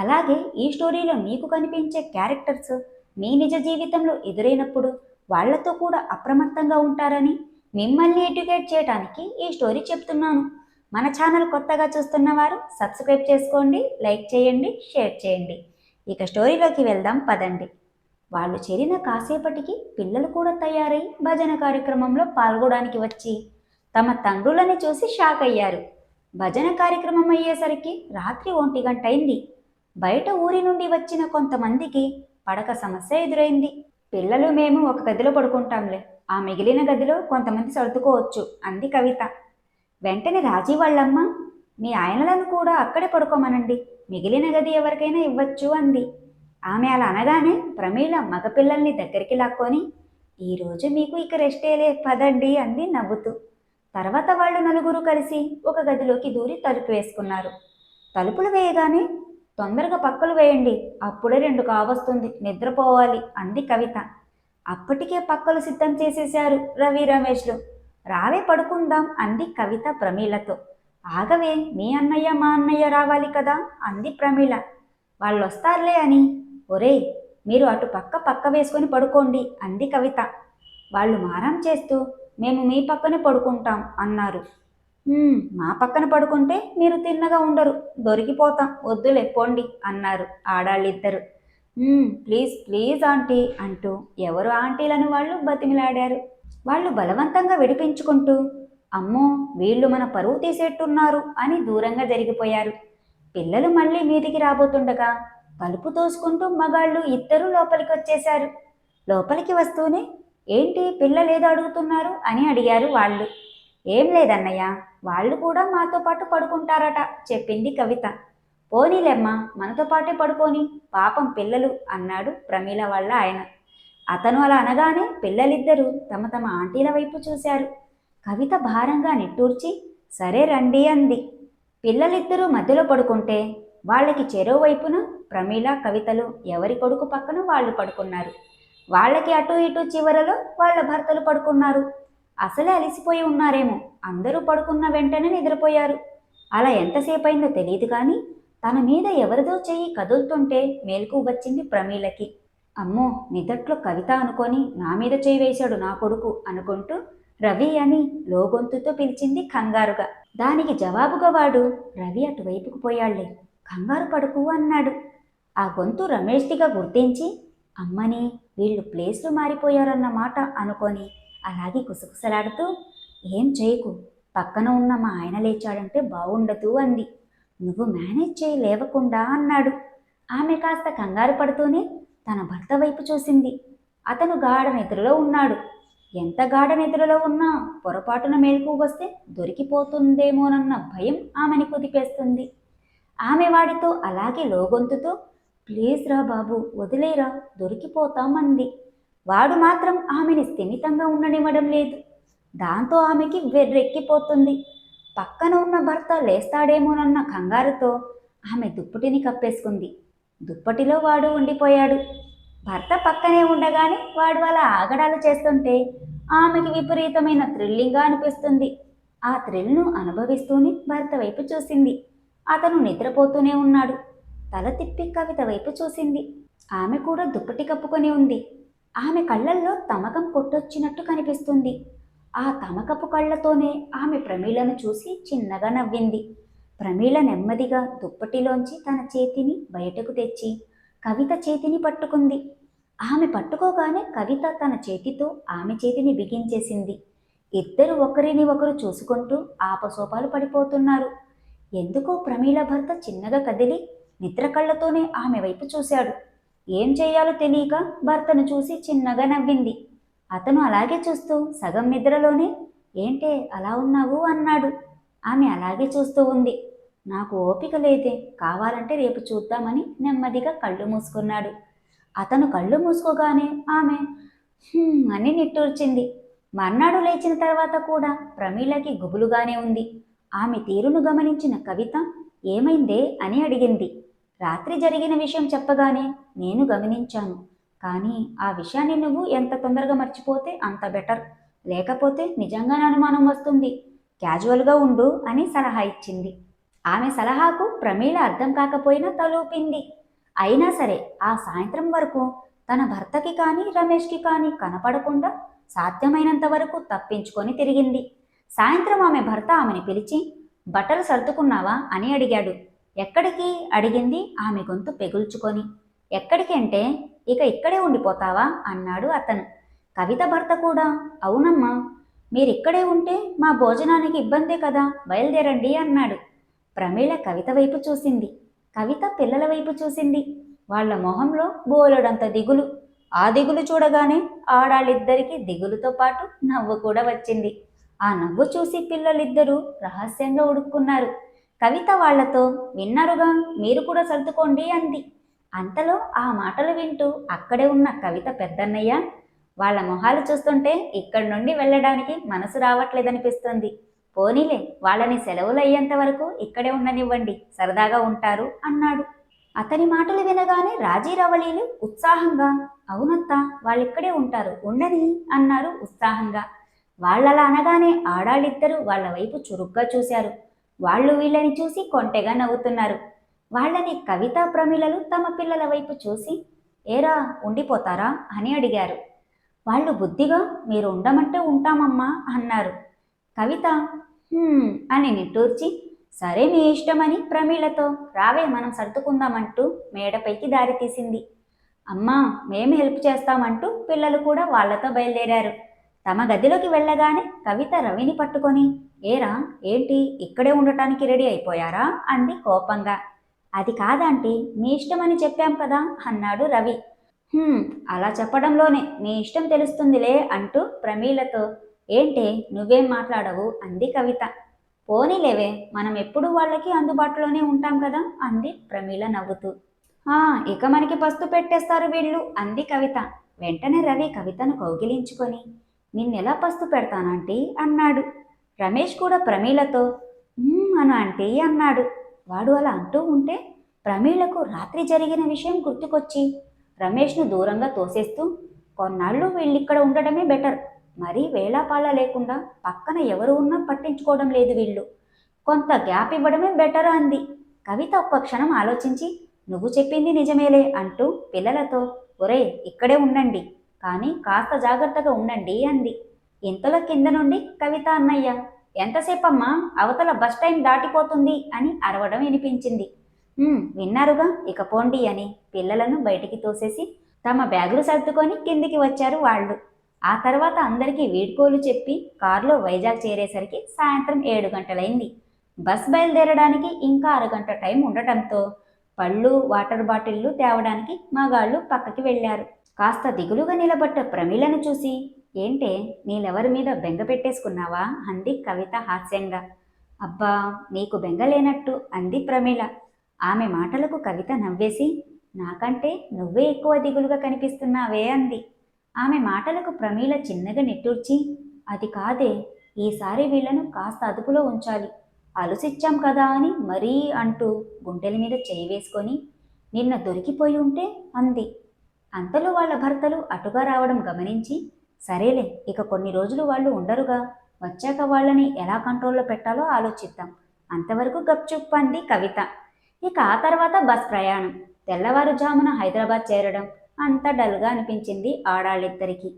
అలాగే ఈ స్టోరీలో మీకు కనిపించే క్యారెక్టర్స్ మీ నిజ జీవితంలో ఎదురైనప్పుడు వాళ్ళతో కూడా అప్రమత్తంగా ఉంటారని మిమ్మల్ని ఎడ్యుకేట్ చేయడానికి ఈ స్టోరీ చెప్తున్నాను. మన ఛానల్ కొత్తగా చూస్తున్న వారు సబ్స్క్రైబ్ చేసుకోండి లైక్ చేయండి షేర్ చేయండి. ఇక స్టోరీలోకి వెళ్దాం పదండి. వాళ్ళు చేరిన కాసేపటికి పిల్లలు కూడా తయారై భజన కార్యక్రమంలో పాల్గొనడానికి వచ్చి తమ తండ్రులని చూసి షాక్ అయ్యారు భజన కార్యక్రమం అయ్యేసరికి రాత్రి ఒంటి గంట అయింది. బయట ఊరి నుండి వచ్చిన కొంతమందికి పడక సమస్య ఎదురైంది. పిల్లలు మేము ఒక గదిలో పడుకుంటాంలే. ఆ మిగిలిన గదిలో కొంతమంది సర్దుకోవచ్చు అంది కవిత. వెంటనే రాజీ వాళ్ళమ్మ మీ ఆయనలను కూడా అక్కడే పడుకోమనండి. మిగిలిన గది ఎవరికైనా ఇవ్వచ్చు అంది. ఆమె అలా అనగానే ప్రమీల మగపిల్లల్ని దగ్గరికి లాక్కొని ఈరోజు మీకు ఇక రెస్టేలే పదండి అంది నవ్వుతూ. తర్వాత వాళ్ళు నలుగురు కలిసి ఒక గదిలోకి దూరి తలుపు వేసుకున్నారు. తలుపులు వేయగానే తొందరగా పక్కలు వేయండి. అప్పుడే రెండు కావస్తుంది. నిద్రపోవాలి అంది కవిత. అప్పటికే పక్కలు సిద్ధం చేసేశారు రవి రమేష్లు. రావే పడుకుందాం అంది కవిత ప్రమీలతో. ఆగవే మీ అన్నయ్య మా అన్నయ్య రావాలి కదా అంది ప్రమీల. వాళ్ళు వస్తారులే అని. ఒరేయ్ మీరు అటు పక్క పక్క వేసుకొని పడుకోండి అంది కవిత. వాళ్ళు మారం చేస్తూ మేము మీ పక్కనే పడుకుంటాం అన్నారు. మా పక్కన పడుకుంటే మీరు తిన్నగా ఉండరు. దొరికిపోతాం. వద్దులే పోండి అన్నారు ఆడాళ్ళిద్దరు. ప్లీజ్ ప్లీజ్ ఆంటీ అంటూ ఎవరు ఆంటీలను వాళ్ళు బతిమిలాడారు. వాళ్ళు బలవంతంగా విడిపించుకుంటూ అమ్మో వీళ్ళు మన పరువు తీసేట్టున్నారు అని దూరంగా జరిగిపోయారు. పిల్లలు మళ్ళీ మీదికి రాబోతుండగా తలుపు తోసుకుంటూ మగాళ్ళు ఇద్దరూ లోపలికి వచ్చేశారు లోపలికి వస్తూనే ఏంటి పిల్లలేదో అడుగుతున్నారు అని అడిగారు వాళ్ళు. ఏం లేదన్నయ్య వాళ్ళు కూడా మాతో పాటు పడుకుంటారట చెప్పింది కవిత. పోనీలేమ్మా మనతో పాటే పడుకోని పాపం పిల్లలు అన్నాడు ప్రమీల వాళ్ళ ఆయన. అతను అలా అనగానే పిల్లలిద్దరూ తమ తమ ఆంటీల వైపు చూశారు. కవిత భారంగా నిట్టూర్చి సరే రండి అంది. పిల్లలిద్దరూ మధ్యలో పడుకుంటే వాళ్ళకి చెరో వైపున ప్రమీల కవితలు ఎవరి కొడుకు పక్కన వాళ్ళు పడుకున్నారు. వాళ్ళకి అటు ఇటు చివరలో వాళ్ళ భర్తలు పడుకున్నారు. అసలే అలిసిపోయి ఉన్నారేమో. అందరూ పడుకున్న వెంటనే నిద్రపోయారు. అలా ఎంతసేపు అయిందో తెలియదు కానీ తన మీద ఎవరిదో చెయ్యి కదులుతుంటే మేలుకు వచ్చింది ప్రమీలకి. అమ్మో నిదట్లో కవిత అనుకొని నా మీద చేయి వేశాడు నా కొడుకు అనుకుంటూ రవి అని లోగొంతుతో పిలిచింది కంగారుగా. దానికి జవాబుగా వాడు రవి అటువైపుకు పోయాళ్ళే. కంగారు పడుకు అన్నాడు. ఆ గొంతు రమేష్దిగా గుర్తించి అమ్మని వీళ్ళు ప్లేస్లు మారిపోయారన్నమాట అనుకొని అలాగే కుసకుసలాడుతూ ఏం చేయకు పక్కన ఉన్న మా ఆయన లేచాడంటే బాగుండదు అంది. నువ్వు మేనేజ్ చేయి లేవకుండా అన్నాడు. ఆమె కాస్త కంగారు పడుతూనే తన భర్త వైపు చూసింది. అతను గాఢ నిద్రలో ఉన్నాడు. ఎంత గాఢ నిద్రలో ఉన్నా పొరపాటున మేలుకు వస్తే దొరికిపోతుందేమోనన్న భయం ఆమెని కుదిపేస్తుంది. ఆమె వాడితో అలాగే లోగొంతుతో ప్లీజ్ రా బాబు వదిలేరా దొరికిపోతామంది వాడు మాత్రం ఆమెని స్థిమితంగా ఉండనివ్వడం లేదు. దాంతో ఆమెకి వెర్రెక్కిపోతుంది. పక్కన ఉన్న భర్త లేస్తాడేమోనన్న కంగారుతో ఆమె దుప్పటిని కప్పేసుకుంది. దుప్పటిలో వాడు ఉండిపోయాడు. భర్త పక్కనే ఉండగానే వాడు అలా ఆగడాలు చేస్తుంటే ఆమెకి విపరీతమైన థ్రిల్లింగ్గా అనిపిస్తుంది. ఆ థ్రిల్ను అనుభవిస్తూనే భర్త వైపు చూసింది. అతను నిద్రపోతూనే ఉన్నాడు. తల తిప్పి కవిత వైపు చూసింది. ఆమె కూడా దుప్పటి కప్పుకొని ఉంది. ఆమె కళ్ళల్లో తమకం కొట్టొచ్చినట్టు కనిపిస్తుంది. ఆ తమకపు కళ్ళతోనే ఆమె ప్రమీలను చూసి చిన్నగా నవ్వింది. ప్రమీల నెమ్మదిగా దుప్పటిలోంచి తన చేతిని బయటకు తెచ్చి కవిత చేతిని పట్టుకుంది. ఆమె పట్టుకోగానే కవిత తన చేతితో ఆమె చేతిని బిగించేసింది. ఇద్దరు ఒకరిని ఒకరు చూసుకుంటూ ఆపసోపాలు పడిపోతున్నారు. ఎందుకో ప్రమీల భర్త చిన్నగా కదిలి నిద్ర కళ్ళతోనే ఆమె వైపు చూశాడు. ఏం చేయాలో తెలియక భర్తను చూసి చిన్నగా నవ్వింది. అతను అలాగే చూస్తూ సగం నిద్రలోనే ఏంటే అలా ఉన్నావు? అన్నాడు. ఆమె అలాగే చూస్తూ ఉంది. నాకు ఓపిక లేదే కావాలంటే రేపు చూద్దామని నెమ్మదిగా కళ్ళు మూసుకున్నాడు. అతను కళ్ళు మూసుకోగానే ఆమె అని నిట్టూర్చింది. మర్నాడు లేచిన తర్వాత కూడా ప్రమీలకి గుబులుగానే ఉంది. ఆమె తీరును గమనించిన కవిత ఏమైందే? అని అడిగింది. రాత్రి జరిగిన విషయం చెప్పగానే నేను గమనించాను. కానీ ఆ విషయాన్ని నువ్వు ఎంత తొందరగా మర్చిపోతే అంత బెటర్. లేకపోతే నిజంగానే అనుమానం వస్తుంది. క్యాజువల్గా ఉండు అని సలహా ఇచ్చింది. ఆమె సలహాకు ప్రమీళ అర్థం కాకపోయినా తలూపింది. అయినా సరే ఆ సాయంత్రం వరకు తన భర్తకి కానీ రమేష్కి కానీ కనపడకుండా సాధ్యమైనంత వరకు తప్పించుకొని తిరిగింది. సాయంత్రం ఆమె భర్త ఆమెను పిలిచి బట్టలు సర్దుకున్నావా? అని అడిగాడు. ఎక్కడికి? అడిగింది ఆమె గొంతు పెగుల్చుకొని. ఎక్కడికి అంటే ఇక ఇక్కడే ఉండిపోతావా? అన్నాడు అతను. కవిత భర్త కూడా అవునమ్మా. మీరిక్కడే ఉంటే మా భోజనానికి ఇబ్బందే కదా? బయలుదేరండి అన్నాడు. ప్రమీళ కవిత వైపు చూసింది. కవిత పిల్లల వైపు చూసింది. వాళ్ళ మొహంలో బోలెడంత దిగులు. ఆ దిగులు చూడగానే ఆడాళ్ళిద్దరికీ దిగులుతో పాటు నవ్వు కూడా వచ్చింది. ఆ నవ్వు చూసి పిల్లలిద్దరూ రహస్యంగా ఉడుక్కున్నారు. కవిత వాళ్ళతో విన్నారుగా మీరు కూడా సర్దుకోండి అంది. అంతలో ఆ మాటలు వింటూ అక్కడే ఉన్న కవిత పెద్దన్నయ్య వాళ్ళ మొహాలు చూస్తుంటే ఇక్కడి నుండి వెళ్ళడానికి మనసు రావట్లేదనిపిస్తుంది. పోనీలే వాళ్ళని సెలవులు అయ్యేంత వరకు ఇక్కడే ఉండనివ్వండి సరదాగా ఉంటారు అన్నాడు. అతని మాటలు వినగానే రాజీరవళీలు ఉత్సాహంగా అవునత్త వాళ్ళిక్కడే ఉంటారు ఉండని అన్నారు ఉత్సాహంగా. వాళ్ళలా అనగానే ఆడాళ్ళిద్దరూ వాళ్ళ వైపు చురుగ్గా చూశారు. వాళ్ళు వీళ్ళని చూసి కొంటెగా నవ్వుతున్నారు. వాళ్ళని కవితా ప్రమిళలు తమ పిల్లల వైపు చూసి ఏరా ఉండిపోతారా? అని అడిగారు. వాళ్ళు బుద్ధిగా మీరు ఉండమంటే ఉంటామమ్మా అన్నారు. కవిత అని నిట్టూర్చి సరే మీ ఇష్టమని ప్రమీలతో రావే మనం సర్దుకుందామంటూ మేడపైకి దారి తీసింది. అమ్మా మేము హెల్ప్ చేస్తామంటూ పిల్లలు కూడా వాళ్ళతో బయలుదేరారు. తమ గదిలోకి వెళ్ళగానే కవిత రవిని పట్టుకొని ఏరా ఏంటి? ఇక్కడే ఉండటానికి రెడీ అయిపోయారా? అంది కోపంగా. అది కాదంటీ మీ ఇష్టమని చెప్పాం కదా అన్నాడు రవి. అలా చెప్పడంలోనే మీ ఇష్టం తెలుస్తుందిలే అంటూ ప్రమీలతో. ఏంటే నువ్వేం మాట్లాడవు? అంది కవిత. పోనీలేవే మనం ఎప్పుడు వాళ్ళకి అందుబాటులోనే ఉంటాం కదా అంది ప్రమీల నవ్వుతూ. ఆ ఇక మనకి పస్తు పెట్టేస్తారు వీళ్ళు అంది కవిత. వెంటనే రవి కవితను కౌగిలించుకొని నిన్నెలా పస్తు పెడతానంటీ? అన్నాడు. రమేష్ కూడా ప్రమీలతో అను అంటే అన్నాడు. వాడు అలా అంటూ ఉంటే ప్రమీలకు రాత్రి జరిగిన విషయం గుర్తుకొచ్చి రమేష్ను దూరంగా తోసేస్తూ కొన్నాళ్ళు వీళ్ళిక్కడ ఉండడమే బెటర్. మరీ వేళాపాళ లేకుండా పక్కన ఎవరు ఉన్నా పట్టించుకోవడం లేదు వీళ్ళు. కొంత గ్యాప్ ఇవ్వడమే బెటర్ అంది. కవిత ఒక్క క్షణం ఆలోచించి నువ్వు చెప్పింది నిజమేలే అంటూ పిల్లలతో ఒరే ఇక్కడే ఉండండి. కానీ కాస్త జాగ్రత్తగా ఉండండి అంది. ఇంతలో కింద నుండి కవిత అన్నయ్య ఎంతసేపమ్మా అవతల బస్ టైం దాటిపోతుంది అని అరవడం వినిపించింది. విన్నారుగా ఇక పోండి అని పిల్లలను బయటికి తోసేసి తమ బ్యాగులు సర్దుకొని కిందికి వచ్చారు వాళ్ళు. ఆ తర్వాత అందరికీ వీడ్కోలు చెప్పి కారులో వైజాగ్ చేరేసరికి సాయంత్రం ఏడు గంటలైంది. బస్ బయలుదేరడానికి ఇంకా అరగంట టైం ఉండటంతో పళ్ళు వాటర్ బాటిళ్ళు తేవడానికి మగాళ్ళు పక్కకి వెళ్ళారు. కాస్త దిగులుగా నిలబడ్డ ప్రమీలను చూసి ఏంటే నీలెవరి మీద బెంగ పెట్టేసుకున్నావా? అంది కవిత హాస్యంగా. అబ్బా నీకు బెంగ లేనట్టు అంది ప్రమీల. ఆమె మాటలకు కవిత నవ్వేసి నాకంటే నువ్వే ఎక్కువ దిగులుగా కనిపిస్తున్నావే అంది. ఆమె మాటలకు ప్రమీల చిన్నగా నిట్టూర్చి అది కాదే ఈసారి వీళ్ళను కాస్త అదుపులో ఉంచాలి. అలుసిచ్చాం కదా అని మరీ అంటూ గుంటెల మీద చేయి వేసుకొని నిన్న దొరికిపోయి ఉంటే అంది. అంతలో వాళ్ళ భర్తలు అటుగా రావడం గమనించి సరేలే ఇక కొన్ని రోజులు వాళ్ళు ఉండరుగా. వచ్చాక వాళ్ళని ఎలా కంట్రోల్లో పెట్టాలో ఆలోచిద్దాం. అంతవరకు గప్చుప్ అంది కవిత. ఇక ఆ తర్వాత బస్ ప్రయాణం. తెల్లవారుజామున హైదరాబాద్ చేరడం అంత డల్గా అనిపించింది ఆడాళ్ళిద్దరికీ.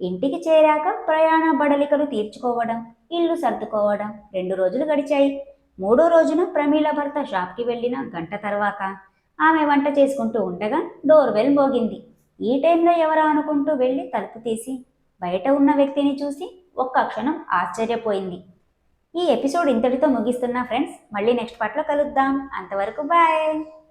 ఇంటికి చేరాక ప్రయాణ బడలికలు తీర్చుకోవడం ఇల్లు సర్దుకోవడం రెండు రోజులు గడిచాయి. మూడో రోజున ప్రమీల భర్త షాప్కి వెళ్ళిన గంట తర్వాత ఆమె వంట చేసుకుంటూ ఉండగా డోర్ బెల్ మోగింది. ఈ టైంలో ఎవరో అనుకుంటూ వెళ్ళి తలుపు తీసి బయట ఉన్న వ్యక్తిని చూసి ఒక్క క్షణం ఆశ్చర్యపోయింది. ఈ ఎపిసోడ్ ఇంతటితో ముగిస్తున్నా ఫ్రెండ్స్. మళ్ళీ నెక్స్ట్ పార్ట్లో కలుద్దాం. అంతవరకు బాయ్.